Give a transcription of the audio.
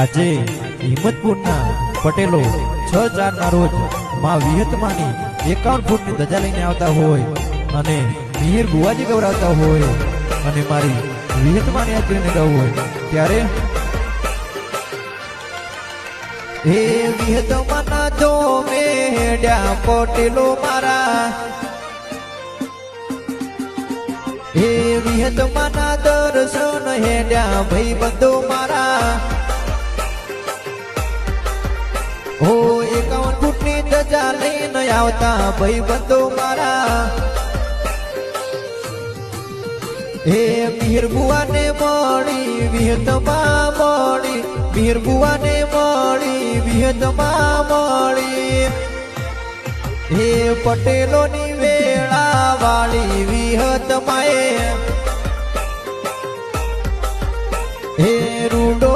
આજે હિંમતપુરના પટેલો છ ચારના રોજમાં વિહતમાની એકાવન ફૂટની ધજા લઈને આવતા હોય અને મિહિર ગુવાજી ગવરાવતા હોય અને મારી વિહતમાની યાત્રીને ગાવું હોય ત્યારે હે વિહતમાના જો મેડ્યા પટેલો મારા. હે વિહતમાના દર્શન હેડ્યા ભાઈ બંધો મારા. ધજા લઈને આવતા ભાઈ બંધો મારા. હે મિહિર ને મળી, વિહતમાં મળી મિહિર ને મળી, વિહતમાં મળી. હે પટેલોની વેળા વાળી વિહત માએ હે રૂડો